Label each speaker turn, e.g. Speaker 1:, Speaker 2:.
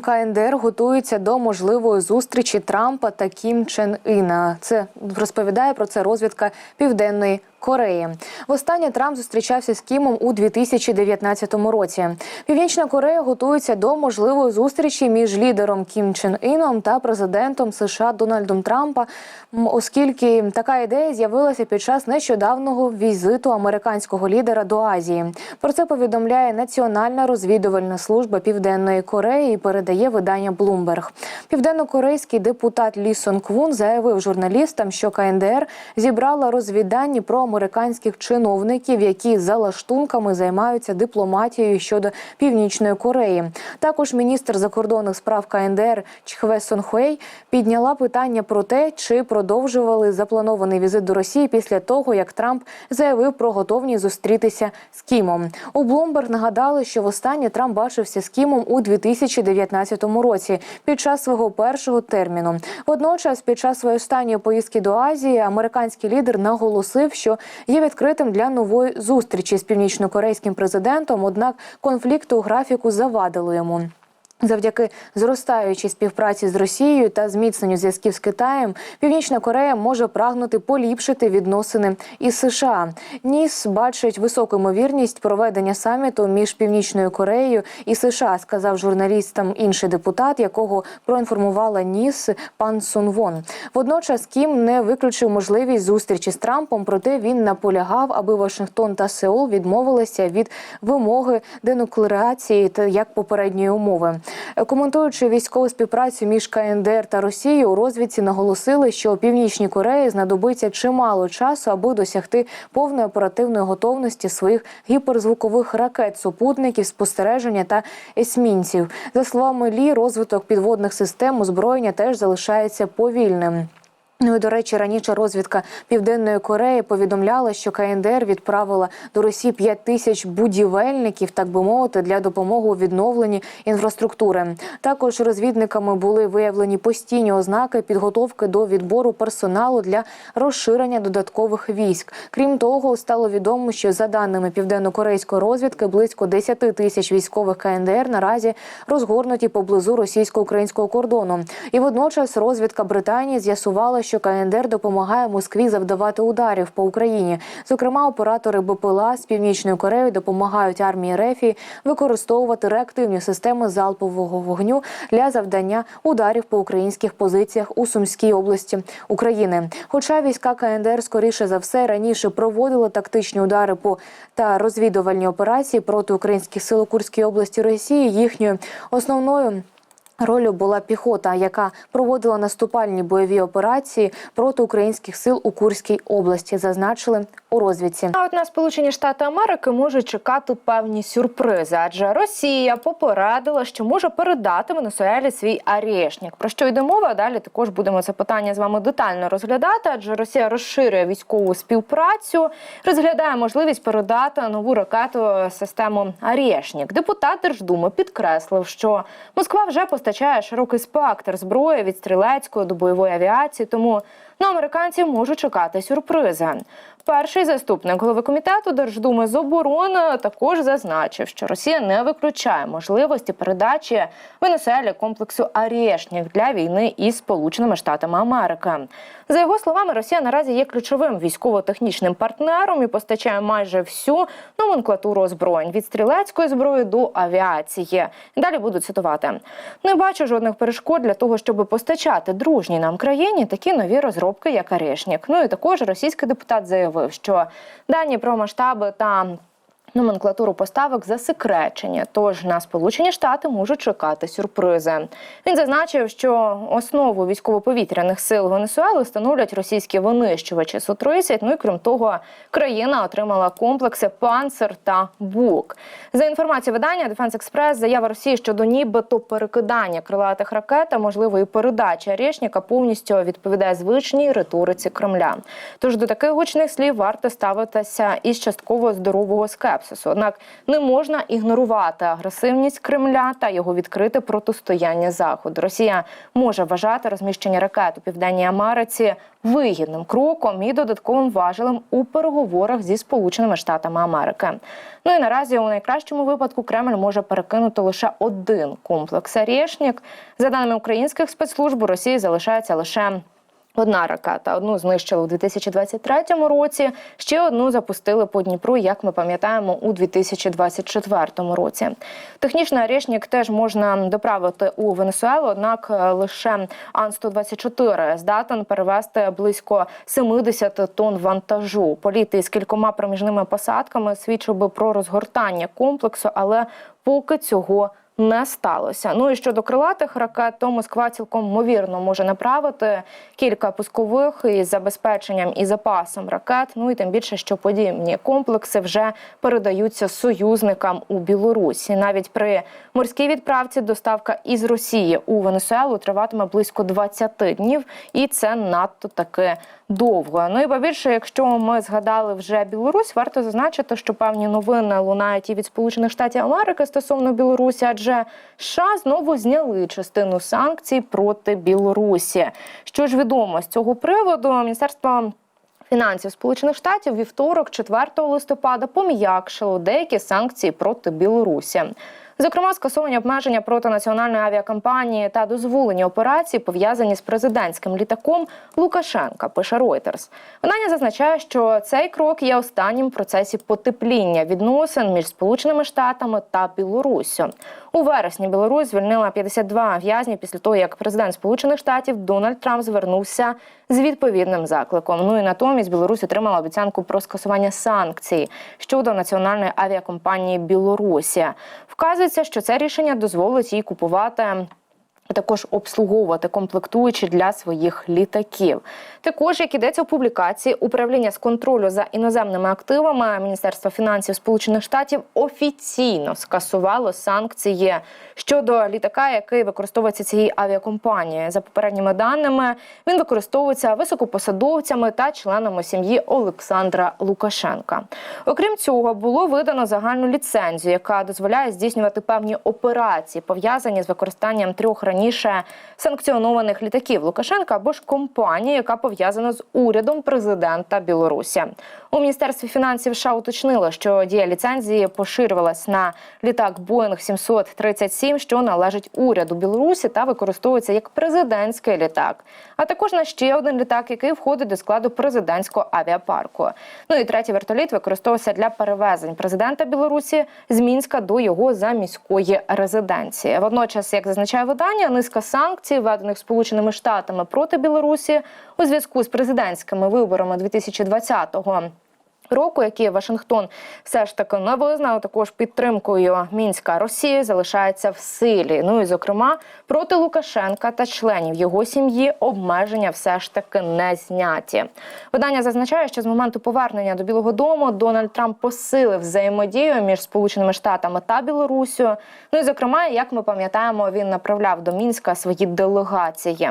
Speaker 1: КНДР готується до можливої зустрічі Трампа та Кім Чен Іна. Це розповідає про це розвідка Південної Кореї. Востаннє Трамп зустрічався з Кімом у 2019 році. Північна Корея готується до можливої зустрічі між лідером Кім Чен Іном та президентом США Дональдом Трампа, оскільки така ідея з'явилася під час нещодавнього візиту американського лідера до Азії. Про це повідомляє Національна розвідувальна служба Південної Кореї і передає видання Bloomberg. Південнокорейський депутат Лі Сон Квун заявив журналістам, що КНДР зібрала розвіддані про американських чиновників, які за лаштунками займаються дипломатією щодо північної Кореї. Також міністр закордонних справ КНДР Чхве Сон Хуей підняла питання про те, чи продовжували запланований візит до Росії після того, як Трамп заявив про готовність зустрітися з Кімом. У Bloomberg нагадали, що востаннє Трамп бачився з Кімом у 2019 році під час свого першого терміну. Водночас, під час своєї останньої поїздки до Азії, американський лідер наголосив, що є відкритим для нової зустрічі з північнокорейським президентом. Однак конфлікту графіку завадило йому. Завдяки зростаючій співпраці з Росією та зміцненню зв'язків з Китаєм, Північна Корея може прагнути поліпшити відносини із США. Ніс бачить високу ймовірність проведення саміту між Північною Кореєю і США, сказав журналістам інший депутат, якого проінформувала Ніс пан Сун Вон. Водночас Кім не виключив можливість зустрічі з Трампом, проте він наполягав, аби Вашингтон та Сеул відмовилися від вимоги денуклеарації та як попередньої умови. Коментуючи військову співпрацю між КНДР та Росією, у розвідці наголосили, що у Північній Кореї знадобиться чимало часу, аби досягти повної оперативної готовності своїх гіперзвукових ракет, супутників, спостереження та есмінців. За словами Лі, розвиток підводних систем озброєння теж залишається повільним. Ну і до речі, раніше розвідка Південної Кореї повідомляла, що КНДР відправила до Росії 5 тисяч будівельників, так би мовити, для допомоги у відновленні інфраструктури. Також розвідниками були виявлені постійні ознаки підготовки до відбору персоналу для розширення додаткових військ. Крім того, стало відомо, що за даними південно-корейської розвідки, близько 10 тисяч військових КНДР наразі розгорнуті поблизу російсько-українського кордону. І водночас розвідка Британії з'ясувала, що КНДР допомагає Москві завдавати ударів по Україні. Зокрема, оператори БПЛА з північної Кореї допомагають армії РЕФІ використовувати реактивні системи залпового вогню для завдання ударів по українських позиціях у Сумській області України. Хоча війська КНДР скоріше за все раніше проводили тактичні удари по та розвідувальні операції проти українських сил у Курській області Росії, їхньою основною. Ролью була піхота, яка проводила наступальні бойові операції проти українських сил у Курській області, зазначили у розвідці.
Speaker 2: А от на Сполучені Штати Америки можуть чекати певні сюрпризи, адже Росія попередила, що може передати Венесуелі свій арешник. Про що йде мова? Далі також будемо це питання з вами детально розглядати, адже Росія розширює військову співпрацю, розглядає можливість передати нову ракету систему Арешник. Депутат Держдуми підкреслив, що Москва вже постачає широкий спектр зброї від стрілецької до бойової авіації, тому на американців можуть чекати сюрпризи. Перший заступник голови комітету Держдуми з оборони також зазначив, що Росія не виключає можливості передачі Венесуелі комплексу «Арешнік» для війни із Сполученими Штатами Америки. За його словами, Росія наразі є ключовим військово-технічним партнером і постачає майже всю номенклатуру озброєнь від стрілецької зброї до авіації. Далі буду цитувати: не бачу жодних перешкод для того, щоб постачати дружній нам країні такі нові розробки, як «Арешнік». Ну і також російський депутат заявив, що дані про масштаби та Номенклатуру поставок засекречені, тож на Сполучені Штати можуть чекати сюрпризи. Він зазначив, що основу військово-повітряних сил Венесуели становлять російські винищувачі Су-30. Ну і крім того, країна отримала комплекси Панцер та Бук. За інформацією видання Defense Express, заява Росії щодо нібито перекидання крилатих ракет та можливої передачі Арешніка повністю відповідає звичній риториці Кремля. Тож до таких гучних слів варто ставитися із частково здорового скепсису. Однак не можна ігнорувати агресивність Кремля та його відкрите протистояння Заходу. Росія може вважати розміщення ракет у Південній Америці вигідним кроком і додатковим важелем у переговорах зі Сполученими Штатами Америки. Ну і наразі у найкращому випадку Кремль може перекинути лише один комплекс «Арєшнік». За даними українських спецслужб, у Росії залишається лише Одна ракета, одну знищили у 2023 році, ще одну запустили по Дніпру, як ми пам'ятаємо, у 2024 році. Технічний арешник теж можна доправити у Венесуелу, однак е, лише Ан-124 здатен перевезти близько 70 тонн вантажу. Політи з кількома проміжними посадками свідчив би про розгортання комплексу, але поки цього не сталося. Ну і щодо крилатих ракет, то Москва цілком ймовірно може направити кілька пускових із забезпеченням і запасом ракет. Ну і тим більше, що подібні комплекси вже передаються союзникам у Білорусі. Навіть при морській відправці доставка із Росії у Венесуелу триватиме близько 20 днів, і це надто таки довго. Ну і побільше, якщо ми згадали вже Білорусь, варто зазначити, що певні новини лунають і від Сполучених Штатів Америки стосовно Білорусі, адже США знову зняли частину санкцій проти Білорусі. Що ж відомо з цього приводу, міністерство. Фінансів Сполучених Штатів вівторок, 4 листопада, пом'якшило деякі санкції проти Білорусі. Зокрема, скасовані обмеження проти національної авіакомпанії та дозволені операції пов'язані з президентським літаком Лукашенка. Пише Reuters. Видання зазначає, що цей крок є останнім в процесі потепління відносин між Сполученими Штатами та Білоруссю. У вересні Білорусь звільнила 52 в'язнів після того, як президент Сполучених Штатів Дональд Трамп звернувся з відповідним закликом. Ну і натомість Білорусь отримала обіцянку про скасування санкцій щодо національної авіакомпанії Білорусі. Вказується, що це рішення дозволить їй купувати. Також обслуговувати комплектуючі для своїх літаків. Також, як ідеться у публікації, управління з контролю за іноземними активами Міністерства фінансів Сполучених Штатів офіційно скасувало санкції щодо літака, який використовується цією авіакомпанією. За попередніми даними, він використовується високопосадовцями та членами сім'ї Олександра Лукашенка. Окрім цього, було видано загальну ліцензію, яка дозволяє здійснювати певні операції, пов'язані з використанням трьох раніше санкціонованих літаків Лукашенка або ж компанії, яка пов'язана з урядом президента Білорусі. У міністерстві фінансів США уточнило, що дія ліцензії поширювалась на літак Boeing 737, що належить уряду Білорусі та використовується як президентський літак, а також на ще один літак, який входить до складу президентського авіапарку. Ну і третій вертоліт використовувався для перевезень президента Білорусі з Мінська до його заміської резиденції. Водночас, як зазначає видання, низка санкцій, введених Сполученими Штатами проти Білорусі у зв'язку з президентськими виборами 2020-го року, які Вашингтон все ж таки не визнав, також підтримкою мінська Росії залишається в силі. Ну і зокрема проти Лукашенка та членів його сім'ї обмеження все ж таки не зняті. Видання зазначає, що з моменту повернення до Білого Дому Дональд Трамп посилив взаємодію між Сполученими Штатами та Білоруссю. Ну і зокрема, як ми пам'ятаємо, він направляв до мінська свої делегації.